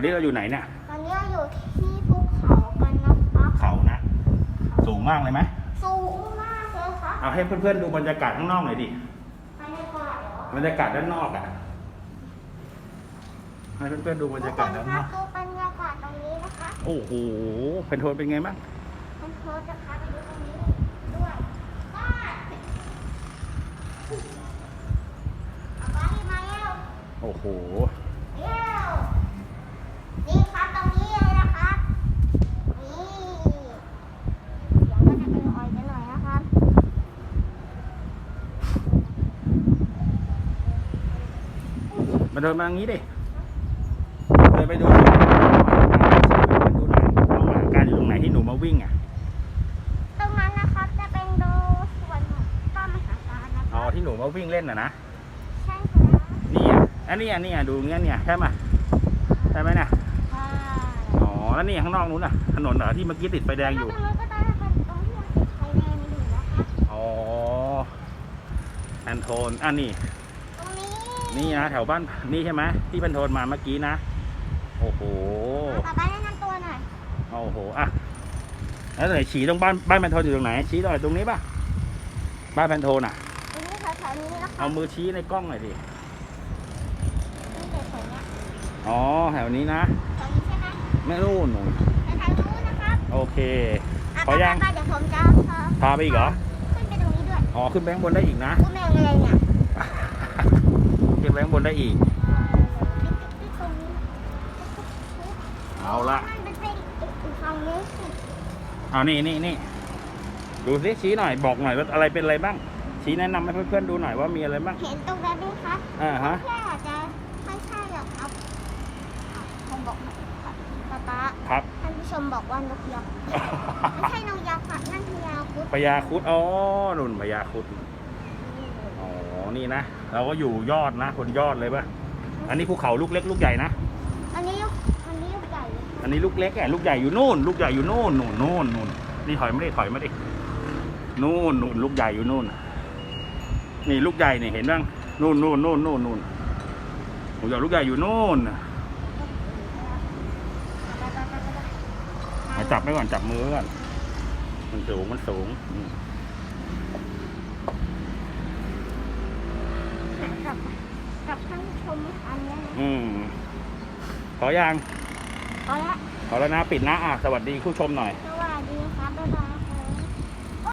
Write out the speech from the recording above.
อนนี้เราอยู่ไหนเนี่ย ตอนนี้เราอยู่ที่ภูเขากันนะครับเขานะ สูงมากเลยไหมสูงมากเลยครับเอาให้เพื่อนๆดูบรรยากาศข้างนอกหน่อยดิ บรรยากาศเหรอบรรยากาศด้านนอกอะ ให้เพื่อนๆดูบรรยากาศด้านนอกดูบรรยากาศตรงนี้นะคะโอ้โหเป็นโทนเป็นไงบ้าง มันโพสต์นะคะไปดูตรงนี้ด้วยบ้านเอาไปมาเร็วโอ้โห เร็วนี่ครับตรงนี้เลยนะครับ นี่เดี๋ยวก็จะเป็นออยกันหน่อยนะครับ มา เดินมาอย่างนี้ดิเดินไปดูสิดูหน่อยว่าหมาการอยู่ตรงไหนที่หนูมาวิ่งอะ ตรงนั้นนะครับจะเป็นดูสวนต้นมหาการนะคอ๋อรับที่หนูมาวิ่งเล่นอะนะ ใช่ครับนี่อะอันนี้อันนี้อะดูเงี้ยเนี่ยใช่ไหมใช่ไหมเนี่ยใช่อ๋อแล้วนี่ข้างนอกนู้นน่ะถนนเหรอที่เมื่อกี้ติดไฟแดงอยู่ตรงนู้นก็ได้นะครับตรงที่ยังติดไฟแดงอยู่นะครับอ๋อแอนโทนอะนี่ตรงนี้ นี่นะแถวบ้านนี่ใช่ไหมที่พันโทนมาเมื่อกี้นะ โอ้โหป๊าป๊าแนะนำตัวหน่อยโอ้โหอะแล้วไหนฉีตรงบ้านบ้านแพนโทนอยู่ตรงไหนชี้หน่อยตรงนี้ป่ะบ้านแพนโทนอะตรงนี้แถวๆนี้นะครับเอามือชี้ในกล้องหน่อยดินี่แถวๆเนี้ยอ๋อแถวนี้นะแถวนี้ใช่ไหมไม่รู้หนูแต่ทางนู้นนะครับโอเคอะพอยังป๊าๆเดี๋ยวผมจะพาพาไปอีกเหรอขึ้นไปตรงนี้ด้วยอ๋อขึ้นไปข้างบนได้อีกนะ กูแมงอะไรเนี่ยขึ้นไปข้างบนได้อีกติ๊กๆๆตรงนี้เอาละมันเป็นอีกอีกฝั่งนึงสิเอานี่นี่นี่ดูสิชี้หน่อยบอกหน่อยว่าอะไรเป็นอะไรบ้าง ชี้แนะนำให้เพื่อนๆดูหน่อยว่ามีอะไรบ้างเห็นตรงนั้นไหมครับอ่าฮะแค่อาจจะไม่ใช่หรอกครับอะผมบอกให้ครับป๊าป๊าครับ ท่านผู้ชมบอกว่านกยักษ์ไม่ใช่นกยักษ์ค่ะนั่นพญาครุฑพญาครุดอ๋อนุ่นพญาครุดอ๋อ นี่นะ เราก็อยู่ยอดนะคนยอดเลยป่ะอันนี้ภูเขาลูกเล็กลูกใหญ่นะ อันนี้ลูกอันนี้ลูกใหญ่เลยอันนี้ลูกเล็กอะลูกใหญ่อยู่นู่น ลูกใหญ่อยู่นู่นนู่นนู่นนู่นนี่ถอยไม่ได้ถอยไม่ได้นู่นนู่นลูกใหญ่อยู่นู่น นี่ลูกใหญ่นี่เห็นบ้างนู่นนู่นนู่นนู่นนู่นลูกใหญ่ลูกใหญ่อยู่นู่นมาจับไว้ก่อนจับมือไว้ก่อนมันสูงมันสูงอืม กับกับท่านผู้ชมอันเนี้ยนะอืมขอยัง เอาละ ขอแล้วนะ ปิดนะอะสวัสดีผู้ชมหน่อย ส